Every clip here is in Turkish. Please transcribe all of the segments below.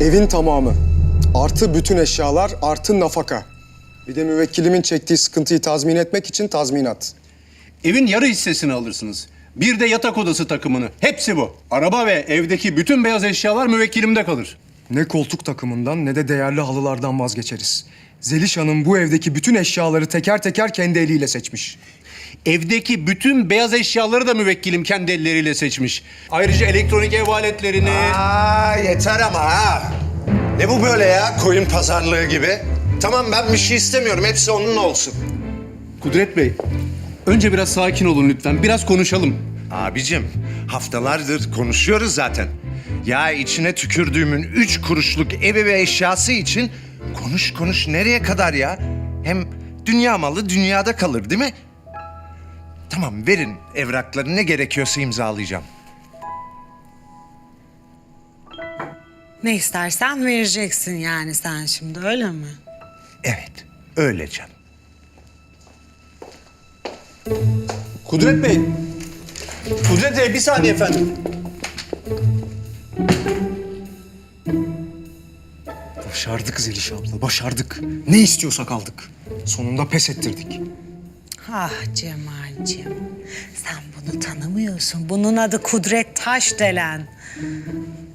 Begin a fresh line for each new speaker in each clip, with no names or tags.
Evin tamamı. Artı bütün eşyalar, artı nafaka. Bir de müvekkilimin çektiği sıkıntıyı tazmin etmek için tazminat.
Evin yarı hissesini alırsınız. Bir de yatak odası takımını. Hepsi bu. Araba ve evdeki bütün beyaz eşyalar müvekkilimde kalır.
Ne koltuk takımından ne de değerli halılardan vazgeçeriz. Zeliş Hanım bu evdeki bütün eşyaları teker teker kendi eliyle seçmiş.
Evdeki bütün beyaz eşyaları da müvekkilim kendi elleriyle seçmiş. Ayrıca elektronik ev aletlerini...
Aa yeter ama ha. Ne bu böyle ya koyun pazarlığı gibi? Tamam ben bir şey istemiyorum. Hepsi onun olsun.
Kudret Bey, önce biraz sakin olun lütfen. Biraz konuşalım.
Abicim haftalardır konuşuyoruz zaten. Ya içine tükürdüğümün üç kuruşluk evi ve eşyası için konuş konuş nereye kadar ya? Hem dünya malı dünyada kalır değil mi? Tamam verin evrakları ne gerekiyorsa imzalayacağım.
Ne istersen vereceksin yani sen şimdi öyle mi?
Evet öyle canım.
Kudret Bey, Kudret Bey bir saniye efendim.
Başardık Zeliş abla, başardık. Ne istiyorsak aldık. Sonunda pes ettirdik.
Ah Cemal'cim sen bunu tanımıyorsun. Bunun adı Kudret Taşdelen.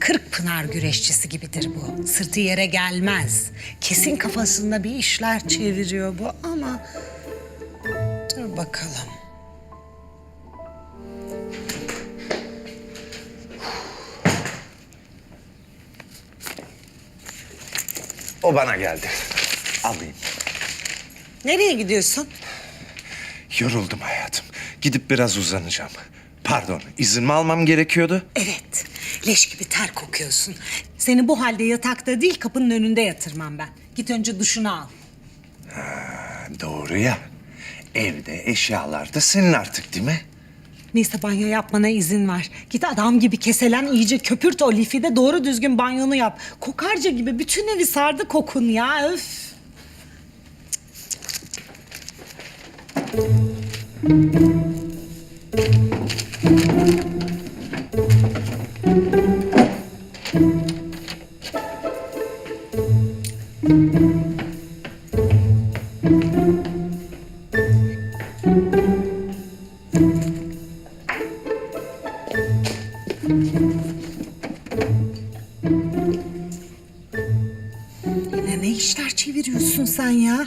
Kırk pınar güreşçisi gibidir bu. Sırtı yere gelmez. Kesin kafasında bir işler çeviriyor bu ama... Dur bakalım.
O bana geldi. Alayım.
Nereye gidiyorsun?
Yoruldum hayatım. Gidip biraz uzanacağım. Pardon, izin mi almam gerekiyordu?
Evet. Leş gibi ter kokuyorsun. Seni bu halde yatakta değil kapının önünde yatırmam ben. Git önce duşunu al.
Doğru ya. Evde eşyalar da senin artık değil mi?
Neyse banyo yapmana izin var. Git adam gibi keselen iyice köpürt o lifi de doğru düzgün banyonu yap. Kokarca gibi bütün evi sardı kokun ya öf. Yine ne işler çeviriyorsun sen ya?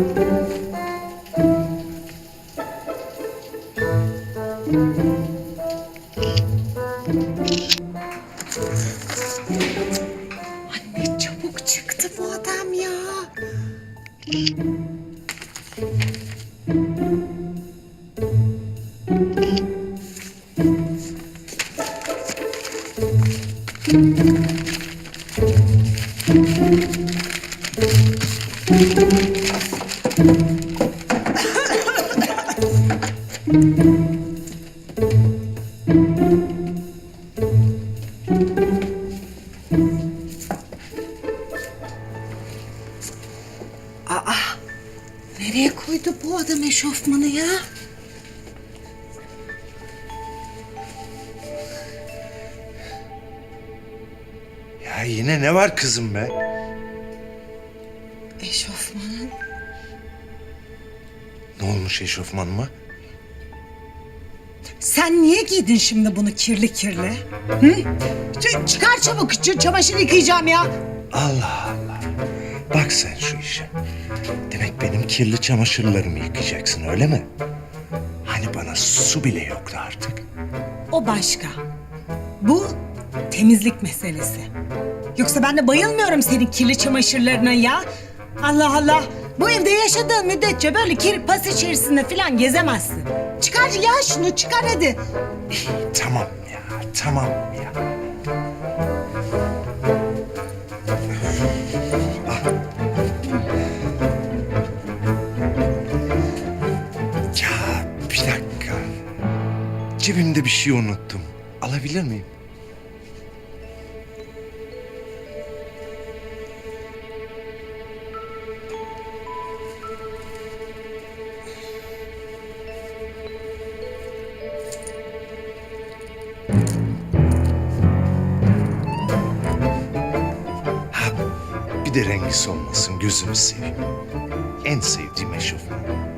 Ne çabuk çıktı bu adam ya. Nereye koydu bu adam eşofmanı ya?
Ya yine ne var kızım be?
Eşofmanın
Ne olmuş eşofmanıma?
Sen niye giydin şimdi bunu kirli kirli? Hı? Ç- çıkar çabuk, ç- çamaşır yıkayacağım ya.
Allah Allah. Bak sen şu işe. Demek benim kirli çamaşırlarımı yıkayacaksın öyle mi? Hani bana su bile yoktu artık.
O başka. Bu temizlik meselesi. Yoksa ben de bayılmıyorum senin kirli çamaşırlarına ya. Allah Allah. Bu evde yaşadığın müddetçe böyle kir pas içerisinde falan gezemezsin.
Çıkar ya şunu çıkar hadi.
Tamam ya, tamam ya. Ah. Ya bir dakika. Cebimde bir şey unuttum. Alabilir miyim? Ha, bir de rengi solmasın gözünü seveyim. En sevdiğim eşofman.